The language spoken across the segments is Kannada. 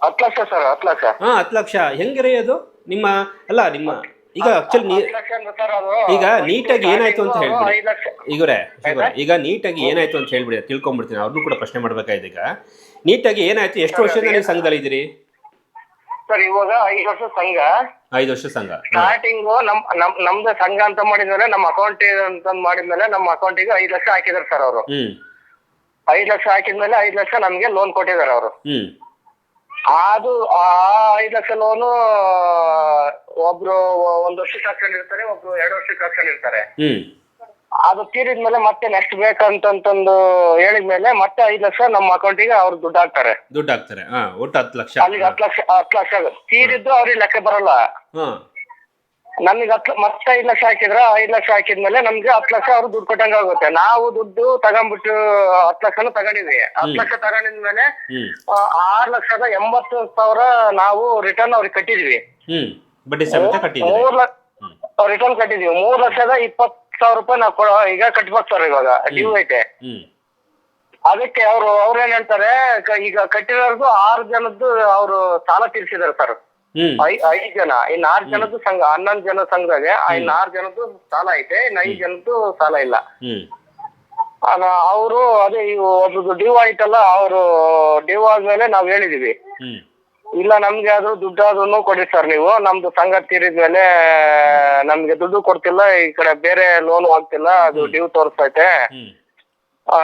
ಹತ್ತು ಲಕ್ಷ ಸರ್ ಹತ್ತು ಲಕ್ಷ. ಹಾ ಹತ್ತು ಲಕ್ಷ. ಹೆಂಗಿರಿ ಅದು? ನಿಮ್ಮ ಅಲ್ಲ ನಿಮ್ಮ ಈಗ ಆಕ್ಚುಲಿ ನೀ ಹತ್ತು ಲಕ್ಷ ಅಂದ್ರೆ ಸರ್ ಅದು. ಈಗ ನೀಟಾಗಿ ಏನಾಯ್ತು ಅಂತ ಹೇಳ್ಬಿಡಿ. ಐದು ಲಕ್ಷ. ಈಗರೇ ಈಗ ನೀಟಾಗಿ ಏನಾಯ್ತು ಅಂತ ಹೇಳ್ಬಿಡಿ ತಿಳ್ಕೊಂಡ್ಬಿಡ್ತೀನಿ ಅವ್ರನ್ನೂ ಕೂಡ ಪ್ರಶ್ನೆ ಮಾಡ್ಬೇಕಾಯ್ತು ಈಗ. ನೀಟಾಗಿ ಏನಾಯ್ತು? ಎಷ್ಟು ವರ್ಷದಿಂದ ನೀವು ಸಂಘದಲ್ಲಿ ಇದ್ದೀರಿ? ಸರ್ ಇವಾಗ ಐದು ವರ್ಷ ಸಂಘ. ಐದು ವರ್ಷ ಸಂಘ. ಹಾ. ಸ್ಟಾರ್ಟಿಂಗು ನಮ್ ನಮ್ ನಮ್ದು ಸಂಘ ಅಂತ ಮಾಡಿದ್ಮೇಲೆ ನಮ್ಮ ಅಕೌಂಟ್ ಅಂತ ಮಾಡಿದ್ಮೇಲೆ ನಮ್ಮ ಅಕೌಂಟಿಗೆ ಐದು ಲಕ್ಷ ಹಾಕಿದಾರೆ ಸರ್ ಅವರು. ಹ್ಮ್. ಐದು ಲಕ್ಷ ಹಾಕಿದ್ಮೇಲೆ ಐದು ಲಕ್ಷ ನಮ್ಗೆ ಲೋನ್ ಕೊಟ್ಟಿದ್ದಾರೆ ಅವರು. ಹ್ಮ್. ಅದು ಆ ಐದು ಲಕ್ಷ ಲೋನು ಒಬ್ರು ಒಂದ್ ವರ್ಷಕ್ಕೆ ಹಾಕೊಂಡಿರ್ತಾರೆ ಒಬ್ರು ಎರಡು ವರ್ಷಕ್ಕೆ ಹಾಕೊಂಡಿರ್ತಾರೆ ಹ್ಮ್. ಅದು ತೀರಿದ್ಮೇಲೆ ಮತ್ತೆ ನೆಕ್ಸ್ಟ್ ಬೇಕಂತಂತಂದು ಹೇಳಿದ್ಮೇಲೆ ಮತ್ತೆ ಐದು ಲಕ್ಷ ನಮ್ಮ ಅಕೌಂಟಿಗೆ ಅವ್ರು ದುಡ್ಡು ಹಾಕ್ತಾರೆ. ದುಡ್ಡು ಹಾಕ್ತಾರೆ. ಹಾ ಒಟ್ಟು ಹತ್ತು ಲಕ್ಷ. ಅಲ್ಲಿಗೆ ಹತ್ತು ಲಕ್ಷ ಹತ್ತು ಲಕ್ಷ ತೀರಿದ್ದು ಅವ್ರಿಗೆ ಲೆಕ್ಕ ಬರಲ್ಲ. ಹಾ. ನಮಗೆ ಹತ್ತು ಮತ್ತೆ ಐದು ಲಕ್ಷ ಹಾಕಿದ್ರ ಐದು ಲಕ್ಷ ಹಾಕಿದ್ಮೇಲೆ ನಮ್ಗೆ ಹತ್ತು ಲಕ್ಷ ಅವ್ರು ದುಡ್ಡು ಕೊಟ್ಟಂಗ ಆಗುತ್ತೆ. ನಾವು ದುಡ್ಡು ತಗೊಂಡ್ಬಿಟ್ಟು ಹತ್ತು ಲಕ್ಷನು ತಗೊಂಡಿದ್ವಿ. ಹತ್ತು ಲಕ್ಷ ತಗೊಂಡಿದ್ಮೇಲೆ ಆರು ಲಕ್ಷದ ಎಂಬತ್ತು ಸಾವಿರ ನಾವು ರಿಟರ್ನ್ ಅವ್ರಿಗೆ ಕಟ್ಟಿದ್ವಿ. ಹ್ಮ್. ಬಡ್ಡಿ ಸಮೇತ ಕಟ್ಟಿದ್ದೀರಿ. ಮೂರ್ ಲಕ್ಷ ರಿಟರ್ನ್ ಕಟ್ಟಿದ್ವಿ ಮೂರ್ ಲಕ್ಷದ ಇಪ್ಪತ್ ಸಾವಿರ ರೂಪಾಯಿ ನಾವು ಕೊಡೋ ಈಗ ಕಟ್ಬೇಕು ಸರ್ ಇವಾಗ. ಡ್ಯೂ ಐತೆ. ಹ್ಮ್. ಅದಕ್ಕೆ ಅವರು ಅವ್ರು ಏನ್ ಹೇಳ್ತಾರೆ ಕ- ಈಗ ಕಟ್ಟಿರೋದು ಆರು ಜನದ್ದು ಅವರು ಸಾಲ ತೀರ್ಸಿದಾರೆ ಸರ್. ಐದ್ ಜನ. ಇನ್ ಆರ್ ಜನದ್ದು ಸಂಘ ಹನ್ನೊಂದು ಜನ ಸಂಘದಾಗ ಇನ್ ಆರ್ ಜನದ್ದು ಸಾಲ ಐತೆ ಇನ್ ಐದ್ ಜನದ್ದು ಸಾಲ ಇಲ್ಲ. ಅವರು ಅದೇ ಈ ಒಬ್ರದ್ದು ಡ್ಯೂ ಆಯ್ತಲ್ಲ ಅವರು ಡ್ಯೂ ಆದ್ಮೇಲೆ ನಾವ್ ಹೇಳಿದೀವಿ. ಇಲ್ಲ ನಮ್ಗೆ ಆದ್ರೂ ದುಡ್ಡು ಅದನ್ನು ಕೊಡಿ ಸರ್ ನೀವು. ನಮ್ದು ಸಂಘ ತೀರಿದ್ಮೇಲೆ ನಮ್ಗೆ ದುಡ್ಡು ಕೊಡ್ತಿಲ್ಲ ಈ ಕಡೆ ಬೇರೆ ಲೋನ್ ಆಗ್ತಿಲ್ಲ ಅದು ಡ್ಯೂ ತೋರಿಸ್ತೈತೆ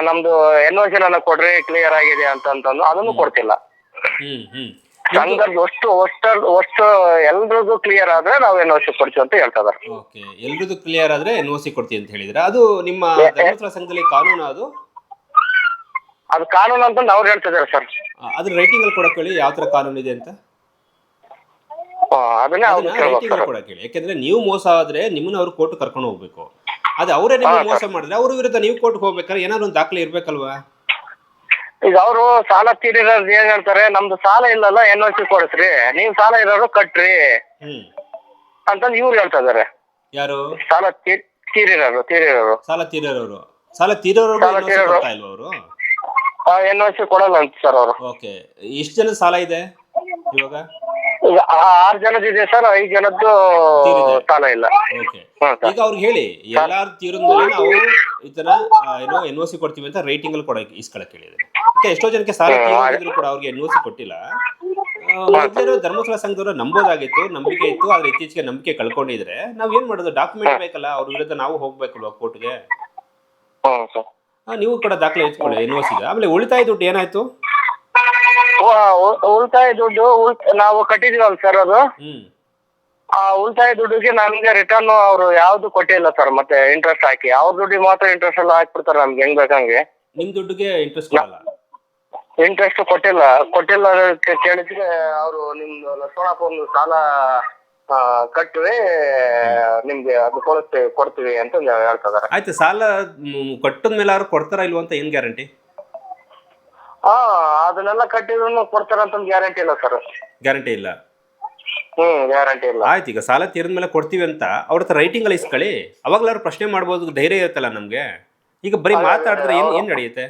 ನಮ್ದು ಎನ್ ಓ ಸಿ ನನ್ನ ಕೊಡ್ರಿ ಕ್ಲಿಯರ್ ಆಗಿದೆ ಅಂತಂದ್ರು ಅಂತಂದು ಅದನ್ನು ಕೊಡ್ತಿಲ್ಲ. ಸಂಘದ ಎಲ್ರಿಗೂ ಕ್ಲಿಯರ್ ಆದ್ರೆ ನಾವು ಎನ್ ಸಿ ಕೊಡ್ತೀವಿ ಅಂತ ಹೇಳ್ತಾ ಇದಾರೆ ಓಕೆ ಎಲ್ರದ್ದು ಕ್ಲಿಯರ್ ಆದ್ರೆ ಎನ್ ಸಿ ಕೊಡ್ತೀವಿ ಅಂತ ಹೇಳಿದ್ರೆ. ಅದು ನಿಮ್ಮ ಧರ್ಮಸ್ಥಳ ಸಂಘದಲ್ಲಿ ಕಾನೂನು ಅದು? ಅದು ಕಾನೂನು ಅಂತ ಅವ್ರು ಹೇಳ್ತಿದಾರೆ ಸರ್. ಅದ್ರ ರೈಟಿಂಗ್ ಅಲ್ಲಿ ಕೊಡಕ್ ಹೇಳಿ ಯಾವ ತರ ಕಾನೂನು ಇದೆ ಅಂತ? ಅದನ್ನೇ ರೈಟಿಂಗ್ ಅಲ್ಲಿ ಕೊಡಕ್ಕೆ ಹೇಳಿ. ಯಾಕಂದ್ರೆ ನೀವು ಮೋಸ ಆದ್ರೆ ನಿಮ್ಮನ್ನ ಅವ್ರು ಕೋರ್ಟ್ ಕರ್ಕೊಂಡು ಹೋಗ್ಬೇಕು. ಅದೇ ಅವರೇ ನಿಮ್ಗೆ ಮೋಸ ಮಾಡಿದ್ರೆ ಅವ್ರ ವಿರುದ್ಧ ನೀವು ಕೋರ್ಟ್ ಹೋಗ್ಬೇಕಾದ್ರೆ ಏನಾದ್ರು ಒಂದು ದಾಖಲೆ ಇರ್ಬೇಕಲ್ವಾ? ಈಗ ಅವರು ಸಾಲ ತೀರಿರೋದು ಏನ್ ಹೇಳ್ತಾರೆ ನಮ್ದು ಸಾಲ ಇಲ್ಲಲ್ಲ ಎನ್ ಓ ಸಿ ಕೊಡಿಸ್ರಿ. ನೀವ್ ಸಾಲ ಇರೋರು ಕಟ್ರಿ. ಅಂತಂದ್ ಅಂತಂದು ಇವ್ರು ಹೇಳ್ತಾ ಇದಾರೆ. ಯಾರು? ಸಾಲ ತೀರ್ ತೀರಿರೋರು ತೀರಿರೋರು. ಸಾಲ ತೀರೋರು ಸಾಲ ತೀರೋರು ಸಾಲ ತೀರೋರು. ಕೊಡ್ತಾ ಇಲ್ವಾ ಅವರು? ಎನ್ ಓ ಸಿ ಕೊಡಲ್ಲ ಅಂತ ಸರ್ ಅವರು. ಓಕೆ. ಎಷ್ಟು ಜನ ಸಾಲ ಇದೆ ಇವಾಗ? ಈಗ ಆ ಆರ್ ಜನದಿದೆ ಇದೆ ಸರ್ ಐದ್ ಜನದ್ದು ತೀರಿದೆ. ಸಾಲ ಇಲ್ಲ. ಓಕೆ. ಹ್ಮ್ ಈಗ ಅವ್ರಿಗೆ ಹೇಳಿ ಎಲ್ಲಾರು ತೀರಿದ್ಮೇಲೆ ನಾವು ಈ ತರ ಆ, ಏನೋ ಎನ್ ಓ ಸಿ ಕೊಡ್ತೀವಿ ಅಂತ ರೇಟಿಂಗ್ ಅಲ್ಲಿ ಕೊಡಕ್ಕೆ ಇಸ್ಕೊಳಕ್ ಹೇಳಿದ್ರೆ ಓಕೆ ಎಷ್ಟೋ ಜನಕ್ಕೆ ಸಾಲ ಕೇಳಿದ್ರು ಕೂಡ ಅವ್ರಿಗೆ ನ್ಯೂಸ್ ಕೊಟ್ಟಿಲ್ಲ. ಮೊದ್ಲೇನೋ ಧರ್ಮಸ್ಥಳ ಸಂಘದವರು ನಂಬೋದಾಗಿತ್ತು ನಂಬಿಕೆ ಇತ್ತು ಆದ್ರೆ ಇತ್ತೀಚೆಗೆ ನಂಬಿಕೆ ಕಳ್ಕೊಂಡಿದ್ರೆ ನಾವ್ ಏನ್ ಮಾಡೋದು? ಡಾಕ್ಯುಮೆಂಟ್ ಬೇಕಲ್ಲ ಅವ್ರ ವಿರುದ್ಧ ನಾವು ಹೋಗ್ಬೇಕಲ್ವಾ ಕೋರ್ಟ್ಗೆ? ನೀವು ಕೂಡ ದಾಖಲೆ ಇಟ್ಕೊಳ್ಳಿ ಓ ಆಮೇಲೆ ಉಳಿತಾಯ ದುಡ್ಡು ಏನಾಯ್ತು? ಉಳಿತಾಯ ದುಡ್ಡು ನಾವು ಕಟ್ಟಿದೀವಲ್ಲ ಸರ್ ಅದು? ಆ ಉಳಿತಾಯ ದುಡ್ಡಿಗೆ ನಮ್ಗೆ ರಿಟರ್ನ್ ಅವರು ಯಾವ್ದು ಕೊಟ್ಟಿಲ್ಲ ಸರ್ ಮತ್ತೆ ಇಂಟ್ರೆಸ್ಟ್ ಹಾಕಿ. ಅವ್ರ ದುಡ್ಡಿಗೆ ಮಾತ್ರ ಇಂಟ್ರೆಸ್ಟ್ ಎಲ್ಲ ಹಾಕ್ಬಿಡ್ತಾರೆ ನಮ್ಗೆ ಹೆಂಗ್ ಬೇಕಂಗೆ. ನಿಮ್ ದುಡ್ಡಿಗೆ ಇಂಟ್ರೆಸ್ಟ್ ಕೊಡಲ್ಲ. ಇಂಟ್ರೆಸ್ಟ್ ಕೊಟ್ಟಿಲ್ಲ. ಕೊಟ್ಟಿಲ್ಲ ಕೇಳಿದ್ರೆ ಅವರು ನಿಮ್ದು ಲಕ್ಷ್ಮಣಪ್ಪ ಒಂದು ಸಾಲ ಆ, ನಿಮ್ಗೆ ಅದು ಕೊಡ್ತೀವಿ ಕೊಡ್ತೀವಿ ಅಂತ ಹೇಳ್ತಾ ಇದಾರೆ ಆಯ್ತು ಸಾಲ ಕಟ್ಟದ ಮೇಲೆ ಅವ್ರು ಕೊಡ್ತಾರ ಇಲ್ವಾ ಅಂತ ಏನ್ ಗ್ಯಾರಂಟಿ? ಹಾ ಅದನ್ನೆಲ್ಲ ಕಟ್ಟಿದ್ರು ಕೊಡ್ತಾರಂತ ಗ್ಯಾರಂಟಿ ಇಲ್ಲ ಸರ್. ಗ್ಯಾರಂಟಿ ಇಲ್ಲ. ಹ್ಮ್ ಗ್ಯಾರಂಟಿ ಇಲ್ಲ. ಆಯ್ತು ಈಗ ಸಾಲ ತೀರಿದ ಮೇಲೆ ಕೊಡ್ತೀವಿ ಅಂತ ಅವ್ರ ಹತ್ರ ರೈಟಿಂಗ್ ಅಲ್ಲಿ ಇಸ್ಕೊಳ್ಳಿ. ಅವಾಗ್ಲಾರು ಪ್ರಶ್ನೆ ಮಾಡ್ಬೋದು ಧೈರ್ಯ ಇರುತ್ತಲ್ಲ ನಮ್ಗೆ. ಈಗ ಬರೀ ಮಾತಾಡಿದ್ರೆ ಏನ್ ಏನ್ ನಡೆಯುತ್ತೆ?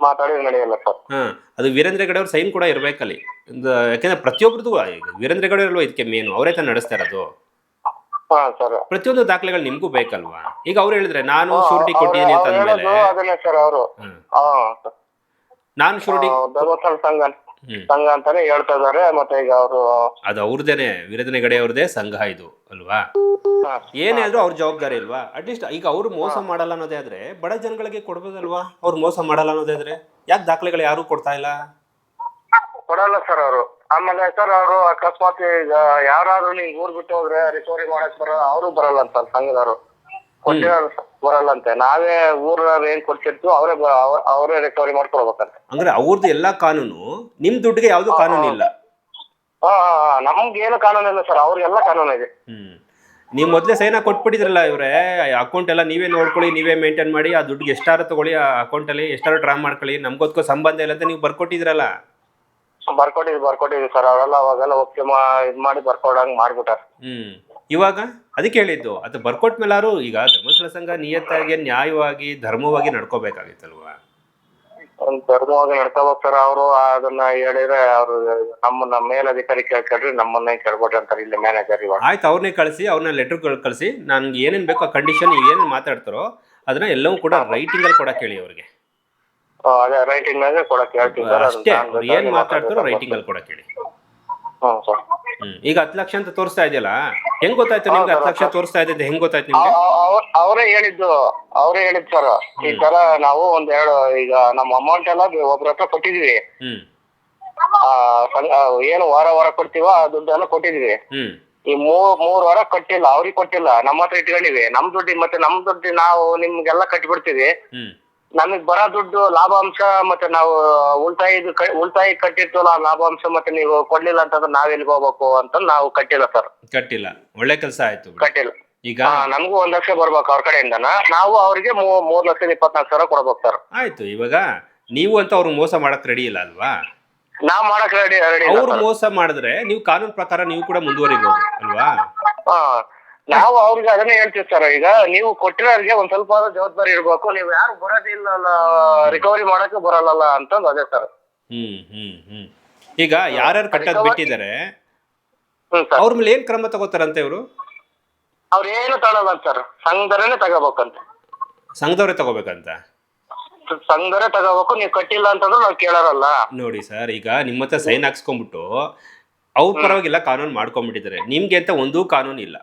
ಮಾತಾಡಿ ನಡೆಯಲ್ಲ ಸರ್. ಹಾ ಅದು ವೀರೇಂದ್ರ ಹೆಗಡೆ ಅವ್ರ ಸೈನ್ ಕೂಡ ಇರ್ಬೇಕಲ್ಲಿ. ಒಂದು ಯಾಕಂದ್ರೆ ಪ್ರತಿಯೊಬ್ಬರದು ವೀರೇಂದ್ರ ಹೆಗಡೆ ಅಲ್ವಾ ಇದಕ್ಕೆ ಮೇನು ಅವರೇ ತಾನು ನಡೆಸ್ತಾ ಇರೋದು. ಹಾ ಸರ್. ಪ್ರತಿಯೊಂದು ದಾಖಲೆಗಳು ನಿಮ್ಗೂ ಬೇಕಲ್ವಾ? ಈಗ ಅವ್ರು ಹೇಳಿದ್ರೆ ನಾನು ಶೂರಿಟಿ ಕೊಟ್ಟಿದ್ದೀನಿ ಅಂತ ಅಂದ್ಮೇಲೆ ಅದನ್ನೇ ಸರ್ ಅವರು. ಹ್ಮ್. ಹಾ. ನಾನು ಶೂರಿಟಿ ಧರ್ಮಸ್ಥಳ ಸಂಘ. ಹ್ಮ್ ಸಂಘ ಅಂತಾನೆ ಹೇಳ್ತಾ ಇದಾರೆ. ಮತ್ತೆ ಈಗ ಅವರು ಅದು ಅವ್ರದೇನೆ ವಿರೋಧನೆ ಗಡೆ ಅವ್ರದೇ ಸಂಘ ಇದು ಅಲ್ವಾ? ಏನೇ ಆದ್ರೂ ಅವ್ರ ಜವಾಬ್ದಾರಿ ಅಲ್ವಾ? ಅಟ್ಲೀಸ್ಟ್ ಈಗ ಅವ್ರು ಮೋಸ ಮಾಡಲ್ಲ ಅನ್ನೋದೇ ಆದ್ರೆ ಬಡ ಜನಗಳಿಗೆ ಕೊಡ್ಬೋದಲ್ವಾ ಅವ್ರು ಮೋಸ ಮಾಡಲ್ಲ ಅನ್ನೋದೇ ಆದ್ರೆ ಯಾಕೆ ದಾಖಲೆಗಳು ಯಾರು ಕೊಡ್ತಾ ಇಲ್ಲ? ಕೊಡಲ್ಲ ಸರ್ ಅವರು. ಆಮೇಲೆ ಸರ್ ಅವರು ಅಕಸ್ಮಾತ್ ಈಗ ಯಾರಾದ್ರೂ ನೀವು ಊರ್ ಬಿಟ್ಟು ಹೋದ್ರೆ ರಿಕವರಿ ಮಾಡಕ್ ಬರೋ ಅವರು ಬರಲ್ಲ ಅಂತ ಸಂಘದವರು. ಕೊಟ್ಟಿರೋರು ಬರಲ್ಲಂತೆ. ನಾವೇ ಊರ ಏನ್ ಕೊಡ್ತಿರ್ತೀವಿ ಅವರೇ ಅವರೇ ರಿಕವರಿ ಮಾಡ್ಕೊಳ್ಬೇಕಂತೆ ಅಂದ್ರೆ ಅವ್ರದ್ದು ಎಲ್ಲಾ ಕಾನೂನು ನಿಮ್ ದುಡ್ಡಿಗೆ ಯಾವ್ದು ಕಾನೂನು ಇಲ್ಲ. ಹಾ. ನಮ್ಗೆ ಏನು ಕಾನೂನು ಇಲ್ಲ ಸರ್ ಅವ್ರಿಗೆಲ್ಲ ಕಾನೂನು ಇದೆ. ಹ್ಮ್. ನೀವು ಮೊದಲೇ ಸೈನ ಕೊಟ್ಬಿಟ್ಟಿದ್ರಲ್ಲ ಇವ್ರೆ ಅಕೌಂಟ್ ಎಲ್ಲ ನೀವೇ ನೋಡ್ಕೊಳ್ಳಿ ನೀವೇ ಮೇಂಟೈನ್ ಮಾಡಿ ಆ ದುಡ್ಡು ಎಷ್ಟಾರು ತಗೊಳ್ಳಿ ಆ ಅಕೌಂಟಲ್ಲಿ ಎಷ್ಟಾರು ಡ್ರಾ ಮಾಡ್ಕೊಳ್ಳಿ. ನಮ್ಗೋದ್ಕೋ ಸಂಬಂಧ ಇಲ್ಲ ಅಂತ ನೀವು ಬರ್ಕೊಟ್ಟಿದ್ರಲ್ಲ. ಬರ್ಕೊಟ್ಟಿದ್ವಿ ಬರ್ಕೊಟ್ಟಿದ್ವಿ ಸರ್. ಅವರೆಲ್ಲ ಅವಾಗೆಲ್ಲ ಒಪ್ಪಿಗೆ ಮಾ ಇದ್ ಮಾಡಿ ಬರ್ಕೊಡಂಗ್ ಮಾಡ್ಬಿಟ್ಟಾರ. ಹ್ಮ್. ಇವಾಗ ಅದಕ್ಕೆ ಹೇಳಿದ್ದು ಅದು ಬರ್ಕೊಟ್ ಮೇಲಾರು ಈಗ ಧರ್ಮಸ್ಥಳ ಸಂಘ ನಿಯತ್ತಾಗಿ ನ್ಯಾಯವಾಗಿ ಧರ್ಮವಾಗಿ ನಡ್ಕೋಬೇಕಾಗಿತ್ತಲ್ವಾ? ಧರ್ಮವಾಗಿ ನಡ್ಕೋಬೇಕು ಸರ್ ಅವರು ಅದನ್ನ ಹೇಳಿದ್ರೆ ಅವರು ನಮ್ಮ ನಮ್ಮ ಮೇಲಧಿಕಾರಿ ಕೇಳ್ಕೊಂಡ್ರಿ ನಮ್ಮನ್ನೇ ಕೇಳ್ಬಿಟ್ರಿ ಅಂತಾರೆ ಇಲ್ಲಿ ಮ್ಯಾನೇಜರ್ ಇವಾಗ. ಆಯ್ತು ಅವ್ರನ್ನೇ ಕಳಿಸಿ ಅವ್ರನ್ನ ಲೆಟರ್ ಕಳಿಸಿ ನನ್ಗೆ ಏನೇನು ಬೇಕೋ ಕಂಡೀಷನ್ ಏನೇನು ಮಾತಾಡ್ತಾರೋ ಅದನ್ನ ಎಲ್ಲವೂ ಕೂಡ ರೈಟಿಂಗ್ ಅಲ್ಲಿ ಕೊಡಕ್ಕೆ ಹೇಳಿ ಅವ್ರಿಗೆ. ಅದೇ ರೈಟಿಂಗ್ ಕೊಡಕ್ಕೆ ಹೇಳ್ತೀನಿ ಸರ್ ಅಷ್ಟೇ ಏನು ಮಾತಾಡ್ತಾರೋ ರೈಟಿಂಗಲ್ಲಿ ಕೊಡಕ್ಕೆ ಹೇಳಿ. ಹ್ಮ್ ಸರ್ ಹ್ಮ್ ಈಗ ಹತ್ತು ಲಕ್ಷ ಅಂತ ತೋರಿಸ್ತಾ ಇದೆಯಲ್ಲ ಹೆಂಗ್ ಗೊತ್ತಾಯ್ತು ನಿಮ್ಗೆ? ಹತ್ತು ಲಕ್ಷ ತೋರಿಸ್ತಾ ಇದೆ ಹೆಂಗ್ ಗೊತ್ತಾಯ್ತು ನಿಮ್ಗೆ? ಅವರೇ ಹೇಳಿದ್ದು ಅವರೇ ಹೇಳಿದ್ ಸರ್. ಈ ತರ ನಾವು ಒಂದ್ ಎರಡು ಈಗ ನಮ್ಮ ಅಮೌಂಟ್ ಎಲ್ಲ ಒಬ್ರ ಹತ್ರ ಕೊಟ್ಟಿದೀವಿ. ಹ್ಮ್. ಆ, ಏನು ವಾರ ವಾರ ಕೊಡ್ತೀವ ಆ ಕೊಟ್ಟಿದೀವಿ ಕೊಟ್ಟಿದ್ವಿ. ಹ್ಮ್. ಈ ಮೂರ್ ಮೂರ್ ವಾರ ಕಟ್ಟಿಲ್ಲ ಅವ್ರಿಗೆ ಕೊಟ್ಟಿಲ್ಲ. ನಮ್ಮ ಹತ್ರ ಇಟ್ಕೊಂಡಿವಿ ನಮ್ ದುಡ್ಡಿ ಮತ್ತೆ ನಮ್ ದುಡ್ಡಿ ನಾವು ನಿಮ್ಗೆಲ್ಲ ಕಟ್ಬಿಡ್ತೀವಿ. ಹ್ಮ್. ನಮಗ್ ಬರೋ ದುಡ್ಡು ಲಾಭಾಂಶ ಮತ್ತೆ ನಾವು ಉಳಿತಾಯ ಉಳಿತಾಯ ಕಟ್ಟಿರ್ತೀವಲ್ಲ ಆ ಲಾಭಾಂಶ ಮತ್ತೆ ನೀವು ಕೊಡ್ಲಿಲ್ಲ ಅಂತಂದ್ರೆ ನಾವ್ ಎಲ್ಲಿಗೆ ಹೋಗ್ಬೇಕು ಅಂತ ನಾವು ಕಟ್ಟಿಲ್ಲ ಸರ್. ಕಟ್ಟಿಲ್ಲ. ಒಳ್ಳೆ ಕೆಲಸ ಆಯ್ತು ಬಿಡು. ಕಟ್ಟಿಲ್ಲ. ಈಗ? ಹಾ ನಮಗೂ ಒಂದ್ ಲಕ್ಷ ಬರ್ಬೇಕು ಅವ್ರ ಕಡೆಯಿಂದನ. ನಾವು ಅವ್ರಿಗೆ ಮೂ- ಮೂರ್ ಲಕ್ಷದ ಇಪ್ಪತ್ನಾಲ್ಕು ಸಾವಿರ ಕೊಡ್ಬೇಕು ಸರ್. ಆಯ್ತು ಇವಾಗ ನೀವು ಅಂತ ಅವ್ರಿಗೆ ಮೋಸ ಮಾಡಕ್ ರೆಡಿ ಇಲ್ಲ ಅಲ್ವಾ? ನಾವ್ ಮಾಡಕ್ ರೆಡಿ ರೆಡಿ ಅವ್ರು ಮೋಸ ಮಾಡಿದ್ರೆ ನೀವು ಕಾನೂನು ಪ್ರಕಾರ ನೀವು ಕೂಡ ಮುಂದುವರಿಬಹುದು ಅಲ್ವಾ? ಹಾ. ನಾವು ಅವ್ರಿಗೆ ಅದನ್ನೇ ಹೇಳ್ತೀವಿ ಸರ್ ಈಗ ನೀವು ಕೊಟ್ಟಿರೋರಿಗೆ ಒಂದ್ ಸ್ವಲ್ಪ ಆದ್ರೂ ಜವಾಬ್ದಾರಿ ಇರ್ಬೇಕು ನೀವು ಯಾರು ಬರೋದಿಲ್ಲ ರಿಕವರಿ ಮಾಡಕ್ಕೆ ಬರಲ್ಲ ಅಂತಂದ್ ಅದೇ ಸರ್. ಹ್ಮ್ ಹ್ಮ್ ಹ್ಮ್. ಈಗ ಯಾರ್ಯಾರು ಕಟ್ಟದ್ ಬಿಟ್ಟಿದ್ದಾರೆ? ಹ್ಮ್ ಸರ್. ಅವ್ರ ಮೇಲೆ ಏನ್ ಕ್ರಮ ತಗೋತಾರಂತೆ ಇವರು? ಅವ್ರ ಏನು ತಗೊಳಲ್ಲ ಸರ್ ಸಂಘದವ್ರೇನೆ ತಗೋಬೇಕಂತ. ಸಂಘದವ್ರೆ ತಗೋಬೇಕಂತ? ಸಂಘರೇ ತಗೋಬೇಕು ನೀವು ಕಟ್ಟಿಲ್ಲ ಅಂತಂದ್ರೆ ನಾವು ಕೇಳಾರಲ್ಲ. ನೋಡಿ ಸರ್ ಈಗ ನಿಮ್ಮ ಹತ್ರ ಸೈನ್ ಹಾಕ್ಸ್ಕೊಂಡ್ಬಿಟ್ಟು ಅವ್ರ ಪರವಾಗಿಲ್ಲ ಕಾನೂನು ಮಾಡ್ಕೊಂಡ್ಬಿಟ್ಟಿದ್ದಾರೆ. ನಿಮ್ಗೆ ಅಂತ ಒಂದೂ ಕಾನೂನು ಇಲ್ಲ.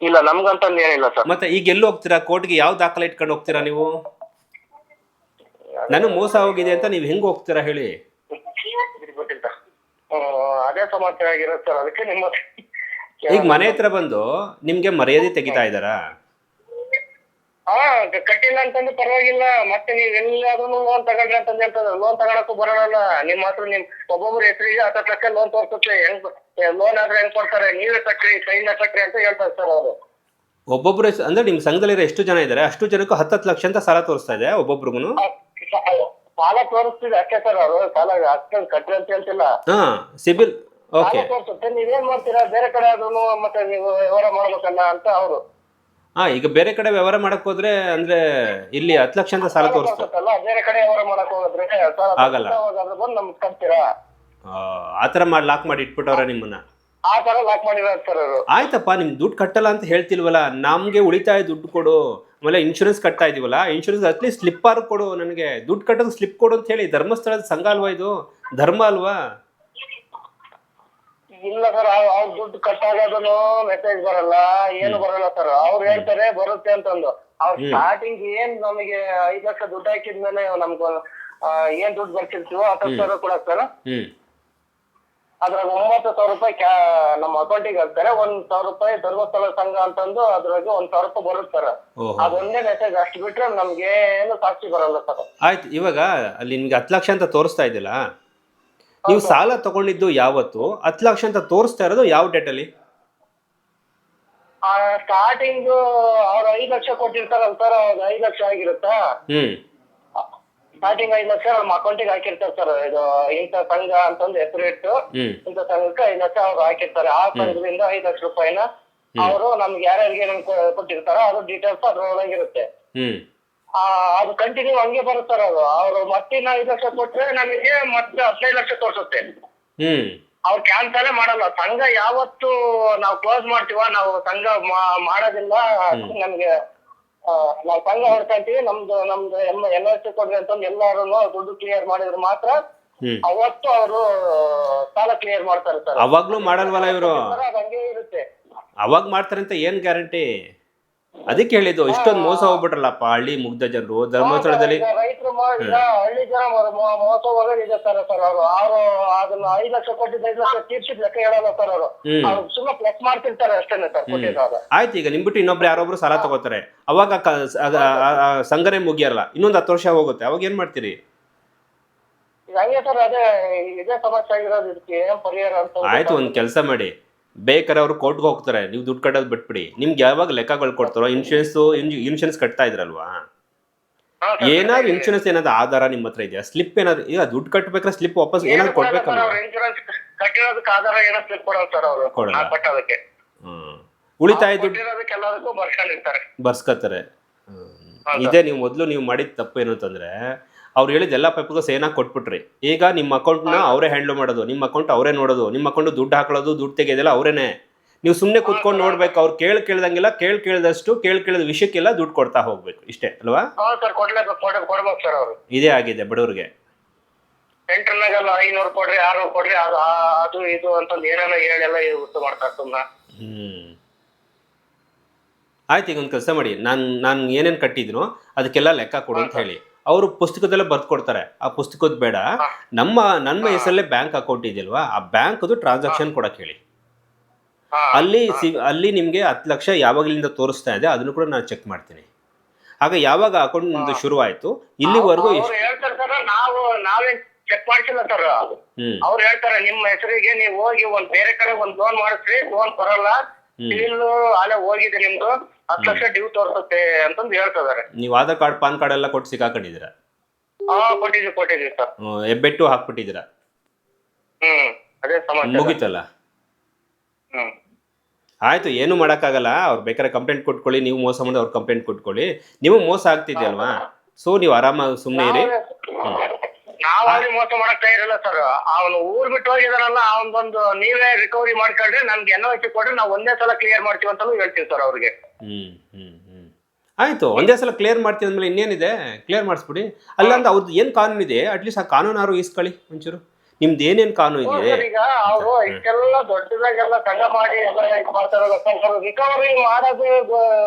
ಇಲ್ಲ ನಮ್ಗಂತ ಏನಿಲ್ಲ ಸರ್. ಮತ್ತೆ ಈಗ ಎಲ್ಲಿ ಹೋಗ್ತೀರಾ? ಕೋರ್ಟ್ಗೆ ಯಾವ ದಾಖಲೆ ಇಟ್ಕೊಂಡು ಹೋಗ್ತೀರಾ ನೀವು? ನನಗೆ ಮೋಸ ಹೋಗಿದೆ ಅಂತ ನೀವು ಹೆಂಗ್ ಹೋಗ್ತೀರಾ ಹೇಳಿ? ಗೊತ್ತಿಲ್ಲ ಅದೇ ಸಮಾಚಾರ ಆಗಿರೋದು ಸರ್ ಅದಕ್ಕೆ ನಿಮ್ಮ ಈಗ ಮನೆ ಹತ್ರ ಬಂದು ನಿಮ್ಗೆ ಮರ್ಯಾದೆ ತೆಗಿತಾ ಇದ್ದಾರಾ? ಹಾ ಕಟ್ಟಿಲ್ಲ ಅಂತಂದ್ರೆ ಪರವಾಗಿಲ್ಲ. ಮತ್ತೆ ನೀವ್ ಎಲ್ಲಾದ್ರೂ ಲೋನ್ ತಗೊಂಡ್ರಿ ಅಂತಂದ್ರೆ ಹೇಳ್ತಾರೆ ಲೋನ್ ತಗೊಳಕ್ಕೂ ಬರೋಣ ನಿಮ್ಮ ಹತ್ರ ನಿಮ್ ಒಬ್ಬೊಬ್ರು ಹೆಸರಿಗೆ ಹತ್ತತ್ತು ಲಕ್ಷ ಲೋನ್ ತೋರ್ಸುತ್ತೆ. ಹೆಂಗ್ ಲೋನ್ ಆದ್ರೆ ಹೆಂಗ್ ಕೊಡ್ತಾರೆ? ನೀವೇ ಕಟ್ರಿ ಕೈಯಿಂದ ಕಟ್ರಿ ಅಂತ ಹೇಳ್ತಾರೆ ಸರ್ ಅವರು. ಒಬ್ಬೊಬ್ರು ಅಂದ್ರೆ ನಿಮ್ ಸಂಘದಲ್ಲಿರೋ ಎಷ್ಟು ಜನ ಇದಾರೆ ಅಷ್ಟು ಜನಕ್ಕೂ ಹತ್ತತ್ತು ಲಕ್ಷ ಅಂತ ಸಾಲ ತೋರಿಸ್ತಾ ಇದೆ ಒಬ್ಬೊಬ್ರಿಗೂ ಸಾಲ ತೋರಿಸ್ತಿದೆ ಅಷ್ಟೇ ಸರ್ ಅವರು. ಸಾಲ ಅಷ್ಟೊಂದು ಕಟ್ರಿ ಅಂತ ಹೇಳ್ತಿಲ್ಲ. ಹಾ ಸಿಬಿಲ್ ಸಾಲ ಓಕೆ ತೋರಿಸುತ್ತೆ. ನೀವೇನ್ ಮಾಡ್ತೀರಾ? ಬೇರೆ ಕಡೆ ಆದ್ರೂ ಮತ್ತೆ ನೀವು ವ್ಯವಹಾರ ಮಾಡ್ಬೇಕಲ್ಲ ಅಂತ ಅವರು. ಹಾ ಈಗ ಬೇರೆ ಕಡೆ ವ್ಯವಹಾರ ಮಾಡಕ್ ಹೋದ್ರೆ ಅಂದ್ರೆ ಇಲ್ಲಿ ಹತ್ತು ಲಕ್ಷ ಅಂತ ಸಾಲ ತೋರಿಸ್ತಾರೆ. ಬೇರೆ ಕಡೆ ವ್ಯವಹಾರ ಮಾಡಕ್ ಹೋದ್ರೆ ಆಗಲ್ಲ. ಬಂದು ನಮ್ಗೆ ಕಟ್ತೀರಾ? ಆ ಥರ ಮಾಡಿ ಲಾಕ್ ಮಾಡಿ ಇಟ್ಬಿಟ್ಟವ್ರ ನಿಮ್ಮನ್ನ. ಆ ತರ ಲಾಕ್ ಮಾಡಿರೋದು ಸರ್ ಅವರು. ಆಯ್ತಪ್ಪ ನಿಮ್ ದುಡ್ಡು ಕಟ್ಟಲ್ಲ ಅಂತ ಹೇಳ್ತಿಲ್ವಲ್ಲ ನಮ್ಗೆ ಉಳಿತಾಯ ದುಡ್ಡು ಕೊಡು ಆಮೇಲೆ ಇನ್ಶೂರೆನ್ಸ್ ಕಟ್ತಾ ಇದೀವಲ್ಲ ಇನ್ಶೂರೆನ್ಸ್ ಅಟ್ಲೀಸ್ಟ್ ಸ್ಲಿಪ್ ಆರು ಕೊಡು ನನಗೆ ದುಡ್ಡು ಕಟ್ಟೋದು ಸ್ಲಿಪ್ ಕೊಡು ಅಂತ ಹೇಳಿ ಧರ್ಮಸ್ಥಳದ ಸಂಘ ಅಲ್ವಾ ಇದು? ಧರ್ಮ ಅಲ್ವಾ? ಇಲ್ಲ ಸರ್ ಅವ್ರ ದುಡ್ಡು ಕಟ್ಟಾಗೋದನ್ನು ಮೆಸೇಜ್ ಬರಲ್ಲ ಏನು ಬರಲ್ಲ ಸರ್. ಅವ್ರು ಹೇಳ್ತಾರೆ ಬರುತ್ತೆ ಅಂತಂದು. ಅವ್ರ ಸ್ಟಾರ್ಟಿಂಗ್ ಏನ್ ನಮಗೆ ಐದ್ ಲಕ್ಷ ದುಡ್ಡು ಹಾಕಿದ್ಮೇಲೆ ನಮ್ಗ ಏನ್ ದುಡ್ಡು ಬರ್ತಿರ್ತೀವೋ ಹತ್ತು ಸಾವಿರ ಕೂಡ ಸರ್. ಅದ್ರಾಗ ಒಂಬತ್ತು ಸಾವಿರ ರೂಪಾಯಿ ನಮ್ಮ ಅಕೌಂಟಿಗೆ ಹಾಕ್ತಾರೆ ಒಂದ್ ಸಾವಿರ ರೂಪಾಯಿ ಧರ್ಮಸ್ಥಳ ಸಂಘ ಅಂತಂದು ಅದ್ರಾಗ ಒಂದ್ ಸಾವಿರ ರೂಪಾಯಿ ಬರುತ್ತೆ ಸರ್. ಅದೊಂದೇ ಮೆಸೇಜ್ ಅಷ್ಟು ಬಿಟ್ರೆ ನಮ್ಗೆ ಏನು ಸಾಕ್ಷಿ ಬರಲ್ಲ ಸರ್. ಆಯ್ತು ಇವಾಗ ಅಲ್ಲಿ ನಿಮ್ಗೆ ಹತ್ತು ಲಕ್ಷ ಅಂತ ತೋರಿಸ್ತಾ ಇದ್ದಿಲ್ಲ? ನೀವು ಸಾಲ ತಗೊಂಡಿದ್ದು ಯಾವತ್ತು? ಹತ್ತು ಲಕ್ಷ ಅಂತ ತೋರಿಸ್ತಾ ಇರೋದು ಯಾವ ಡೇಟಲ್ಲಿ ಸ್ಟಾರ್ಟಿಂಗ್ ಅವ್ರು ಐದ್ ಲಕ್ಷ ಕೊಟ್ಟಿರ್ತಾರಲ್ಲ ಸರ್ ಐದ್ ಲಕ್ಷ ಆಗಿರುತ್ತಾ? ಹ್ಮ್. ಸ್ಟಾರ್ಟಿಂಗ್ ಐದ್ ಲಕ್ಷ ನಮ್ಮ ಅಕೌಂಟಿಗೆ ಹಾಕಿರ್ತಾರೆ ಸರ್ ಇದು ಇಂಥ ಸಂಘ ಅಂತಂದು ಹೆಸರು ಇಟ್ಟು ಹ್ಮ್. ಇಂಥ ಸಂಘಕ್ಕೆ ಐದ್ ಲಕ್ಷ ಅವ್ರು ಹಾಕಿರ್ತಾರೆ. ಆ ಸಂಘದಿಂದ ಐದ್ ಲಕ್ಷ ರೂಪಾಯಿನ ಅವರು ನಮ್ಗೆ ಯಾರ್ಯಾರಿಗೆ ಏನೇನು ಕೊಟ್ಟಿರ್ತಾರೋ ಅದು ಡೀಟೇಲ್ಸ್ ಅದ್ರೊಳಗಿರುತ್ತೆ. ಹ್ಮ್. ಅದು ಕಂಟಿನ್ಯೂ ಹಂಗೆ ಬರುತ್ತೆ ಸರ್ ಅದು. ಅವರು ಮತ್ತೆ ಇನ್ನ ಐದು ಲಕ್ಷ ಕೊಟ್ರೆ ನಮಗೆ ಮತ್ತೆ ಹದಿನೈದು ಲಕ್ಷ ತೋರಿಸುತ್ತೆ. ಹ್ಮ್. ಅವ್ರು ಕ್ಯಾನ್ಸಲೇ ಮಾಡಲ್ಲ. ಸಂಘ ಯಾವತ್ತು ನಾವು ಕ್ಲೋಸ್ ಮಾಡ್ತೀವ ನಾವು ಸಂಘ ಮಾಡೋದಿಲ್ಲ. ನಮ್ಗೆ ನಾವು ಸಂಘ ಹೊಡ್ಕೊಂತೀವಿ. ನಮ್ದು ನಮ್ದು ಎಲ್ಲ ಎಲ್ ಎಸ್ ಕೊಡ್ರಿ ಅಂತಂದು ಎಲ್ಲಾರು ದುಡ್ಡು ಕ್ಲಿಯರ್ ಮಾಡಿದ್ರೆ ಮಾತ್ರ ಅವತ್ತು ಅವರು ಸಾಲ ಕ್ಲಿಯರ್ ಮಾಡ್ತಾರೆ ಸರ್. ಅವಾಗ್ಲೂ ಮಾಡಲ್ವಲ್ಲ ಇವರು? ಹಂಗೆ ಇರುತ್ತೆ. ಅವಾಗ ಮಾಡ್ತಾರೆ ಅಂತ ಏನ್ ಗ್ಯಾರಂಟಿ ಅದಕ್ಕೆ ಹೇಳಿದ್ದು ಇಷ್ಟೊಂದು ಮೋಸ ಹೋಗ್ಬಿಟ್ರಲ್ಲಪ್ಪ ಹಳ್ಳಿ ಮುಗ್ಧ ಜನರು ಧರ್ಮಸ್ಥಳದಲ್ಲಿ. ರೈತರು ಹಳ್ಳಿ ಜನ ಮೋಸ ಹೋಗೋದಿದೆ ಸರ್ ಸರ್ ಅವರು ಅವರು ಅದನ್ನ ಐದ್ ಲಕ್ಷ ಕೊಟ್ಟಿದ್ದ ಐದು ಲಕ್ಷ ತೀರ್ಸಿದ್ ಲೆಕ್ಕ ಹೇಳಲ್ಲ ಸರ್ ಅವರು. ಅವ್ರು ಸುಮ್ಮನೆ ಪ್ಲಸ್ ಮಾಡ್ತಿರ್ತಾರೆ ಅಷ್ಟೇ ಸರ್ ಆಯ್ತು ಈಗ ನಿಮ್ಬಿಟ್ಟು ಇನ್ನೊಬ್ರು ಯಾರೊಬ್ರು ಸಾಲ ತಗೋತಾರೆ. ಅವಾಗ ಸಂಘನೆ ಮುಗಿಯಲ್ಲ ಇನ್ನೊಂದು ಹತ್ತು ವರ್ಷ ಹೋಗುತ್ತೆ. ಅವಾಗ ಏನ್ ಮಾಡ್ತೀರಿ? ಈಗ ಹಂಗೆ ಸರ್ ಅದೇ ಇದೇ ಸಮಸ್ಯೆ ಆಗಿರೋದು ಇದಕ್ಕೆ ಏನ್ ಪರಿಹಾರ ಅಂತ ಆಯ್ತು ಒಂದ್ ಕೆಲಸ ಮಾಡಿ. ಬೇಕಾದ್ರೆ ಅವ್ರು ಕೋರ್ಟ್ಗೆ ಹೋಗ್ತಾರೆ. ನೀವು ದುಡ್ಡು ಕಟ್ಟೋದು ಬಿಟ್ಬಿಡಿ. ನಿಮ್ಗೆ ಯಾವಾಗ ಲೆಕ್ಕಗಳು ಕೊಡ್ತಾರೋ ಇನ್ಶೂರೆನ್ಸ್ ಇನ್ಶೂರೆನ್ಸ್ ಕಟ್ತಾ ಇದ್ರಲ್ವಾ. ಏನಾದ್ರು ಇನ್ಶೂರೆನ್ಸ್ ಏನಾದ್ರು ಆಧಾರ ನಿಮ್ಮ ಹತ್ರ ಇದೆಯಾ? ಸ್ಲಿಪ್ ಏನಾದ್ರು ಈಗ ದುಡ್ಡು ಕಟ್ಬೇಕಾದ್ರೆ ಸ್ಲಿಪ್ ವಾಪಸ್ ಏನಾದ್ರು ಕೊಡ್ಬೇಕಲ್ಲ ಅವ್ರು? ಇನ್ಶೂರೆನ್ಸ್ ಕಟ್ಟಿರೋದಕ್ಕೆ ಆಧಾರ ಏನೋ ಸ್ಲಿಪ್ ಕೊಡಲ್ಲ ಸರ್ ಅವರು? ಕೊಡಲ್ಲ. ಕಟ್ಟೋದಕ್ಕೆ. ಹ್ಮ್. ಉಳಿತಾಯ ದುಡ್ಡು ಬರ್ಸ್ಕೊತಾರೆ. ಇದೇ ನೀವು ಮೊದಲು ನೀವು ಮಾಡಿದ ತಪ್ಪು ಏನು ಅಂತಂದ್ರೆ ಅವ್ರು ಹೇಳಿದ ಎಲ್ಲ ಪೈಪ್ಗೂ ಸೇನಾ ಕೊಟ್ಬಿಟ್ರಿ. ಈಗ ನಿಮ್ಮ ಅಕೌಂಟ್ನ ಅವರೇ ಹ್ಯಾಂಡಲ್ ಮಾಡೋದು ನಿಮ್ಮ ಅಕೌಂಟ್ ಅವರೇ ನೋಡೋದು ನಿಮ್ಮ ಅಕೌಂಟ್ ದುಡ್ಡು ಹಾಕೊಳ್ಳೋದು ದುಡ್ಡು ತೆಗೆಯೋದೆಲ್ಲ ಅವರೇನೆ. ನೀವು ಸುಮ್ಮನೆ ಕುತ್ಕೊಂಡು ನೋಡ್ಬೇಕು ಅವ್ರು ಕೇಳ್ ಕೇಳ್ದಂಗೆಲ್ಲ ಕೇಳ್ ಕೇಳಿದಷ್ಟು ಕೇಳಿ ಕೇಳಿದ ವಿಷಯಕ್ಕೆಲ್ಲ ದುಡ್ಡು ಕೊಡ್ತಾ ಹೋಗ್ಬೇಕು. ಇಷ್ಟೇ ಅಲ್ವಾ? ಇದೇ ಆಗಿದೆ ಬಡವ್ರಿಗೆ. ಸೆಂಟ್ರಲ್ನಾಗೆಲ್ಲ ಐನೂರು ಕೊಡ್ರಿ ಆರ್ನೂರು ಕೊಡ್ರಿ ಅದು ಅದು ಇದು ಅಂತಂದು ಏನೇನೋ ಹೇಳೆಲ್ಲ ಉತ್ತು ಮಾಡ್ತಾರೆ ಸುಮ್ಮನೆ ಹ್ಮ್. ಆಯ್ತು ಈಗ ಒಂದು ಕೆಲಸ ಮಾಡಿ. ನಾನು ನಾನು ಏನೇನು ಕಟ್ಟಿದ್ನೋ ಅದಕ್ಕೆಲ್ಲ ಲೆಕ್ಕ ಕೊಡು ಅಂತ ಹೇಳಿ. ಅವರು ಪುಸ್ತಕದಲ್ಲೇ ಬರ್ದು ಕೊಡ್ತಾರೆ ಆ ಪುಸ್ತಕದ ಬೇಡ. ನಮ್ಮ ನನ್ನ ಹೆಸರಲ್ಲೇ ಬ್ಯಾಂಕ್ ಅಕೌಂಟ್ ಇದೆಯಲ್ವಾ ಆ ಬ್ಯಾಂಕ್ದು ಟ್ರಾನ್ಸಾಕ್ಷನ್ ಕೊಡಕ್ಕೆ ಹೇಳಿ. ಅಲ್ಲಿ ಸಿ ಅಲ್ಲಿ ನಿಮಗೆ ಹತ್ತು ಲಕ್ಷ ಯಾವಾಗಲಿಂದ ತೋರಿಸ್ತಾ ಇದೆ ಅದನ್ನು ಕೂಡ ನಾನು ಚೆಕ್ ಮಾಡ್ತೀನಿ. ಆಗ ಯಾವಾಗ ಅಕೌಂಟ್ ನಿಮ್ದು ಆಯ್ತು ಇಲ್ಲಿವರೆಗೂ ನಾವು ನಾವೇನ್ ಚೆಕ್ ಮಾಡ್ಸಿಲ್ಲ ಸರ್. ಅವ್ರು ಹೇಳ್ತಾರೆ ನಿಮ್ಮ ಹೆಸರಿಗೆ ನೀವು ಹೋಗಿ ಒಂದ್ ಬೇರೆ ಕಡೆ ಒಂದ್ ಲೋನ್ ಮಾಡಿಸ್ರಿ ಲೋನ್ ಬರಲ್ಲ. ಸಿವಿಲ್ ಅಲ್ಲೇ ಹೋಗಿದೆ ನಿಮ್ದು. ಹತ್ತು ಲಕ್ಷ ಡ್ಯೂ ತೋರಿಸುತ್ತೆ ಅಂತಂದು ಹೇಳ್ತಿದ್ದಾರೆ. ನೀವು ಆಧಾರ್ ಕಾರ್ಡ್ ಪಾನ್ ಕಾರ್ಡ್ ಎಲ್ಲ ಕೊಟ್ಟು ಸಿಕ್ಕಾಕೊಂಡಿದ್ದೀರಾ? ಹಾ ಕೊಟ್ಟಿದ್ವಿ ಕೊಟ್ಟಿದ್ವಿ ಸರ್. ಎಬ್ಬೆಟ್ಟು ಹೆಬ್ಬೆಟ್ಟು ಹಾಕ್ಬಿಟ್ಟಿದ್ದೀರಾ? ಹ್ಮ್ ಅದೇ ಸಮಸ್ಯೆ ಮುಗೀತಲ್ಲ? ಹ್ಮ್. ಆಯ್ತು ಏನು ಮಾಡೋಕ್ಕಾಗಲ್ಲ. ಅವ್ರು ಬೇಕಾದ್ರೆ ಕಂಪ್ಲೇಂಟ್ ಕೊಟ್ಕೊಳ್ಳಿ ನೀವು ಮೋಸ ಮಾಡಿ ಅವ್ರು ಕಂಪ್ಲೇಂಟ್ ಕೊಟ್ಕೊಳ್ಳಿ. ನೀವು ಮೋಸ ಆಗ್ತಿದೆ ಅಲ್ವಾ ಸೊ ನೀವು ಆರಾಮಾಗಿ ಸುಮ್ಮನೆ ಇರಿ. ನಾವಾಗಿ ಮೋಸ ಮಾಡಕ್ ಇರಲ್ಲ ಸರ್. ಅವನು ಊರ್ ಬಿಟ್ಟು ಹೋಗಿದಾರಲ್ಲ ಬಂದು ನೀವೇ ರಿಕವರಿ ಮಾಡ್ಕೊಂಡ್ರೆ ನಮ್ಗೆ ಎನ್ ಸಿ ಕೊಡ್ರಿ ನಾವು ಒಂದೇ ಸಲ ಕ್ಲಿಯರ್ ಮಾಡ್ತೀವಿ ಅಂತಲೂ ಹೇಳ್ತೀವಿ ಸರ್ ಅವ್ರಿಗೆ. ಹ್ಮ್ ಹ್ಮ್ ಹ್ಮ್. ಆಯ್ತು ಒಂದೇ ಸಲ ಕ್ಲಿಯರ್ ಮಾಡ್ತೀನಿ ಅಂದಮೇಲೆ ಇನ್ನೇನಿದೆ? ಕ್ಲಿಯರ್ ಮಾಡಿಸ್ಬಿಡಿ. ಅಲ್ಲಾಂದ್ರೆ ಅವ್ರದ್ದು ಏನು ಕಾನೂನು ಇದೆ? ಅಟ್ಲೀಸ್ಟ್ ಆ ಕಾನೂನಾರು ಇಸ್ಕೊಳ್ಳಿ ಒಂಚೂರು. ನಿಮ್ದು ಏನೇನು ಕಾನೂನು ಹ್ಞೂ ಇದೆ? ಈಗ ಅವರು ಇಷ್ಟೆಲ್ಲ ದೊಡ್ಡದಾಗೆಲ್ಲ ಸಂಘ ಮಾಡಿ ಎಲ್ಲ ಮಾಡ್ತಾರಲ್ಲ ಸರ್ ರಿಕವರಿ ಮಾಡೋದು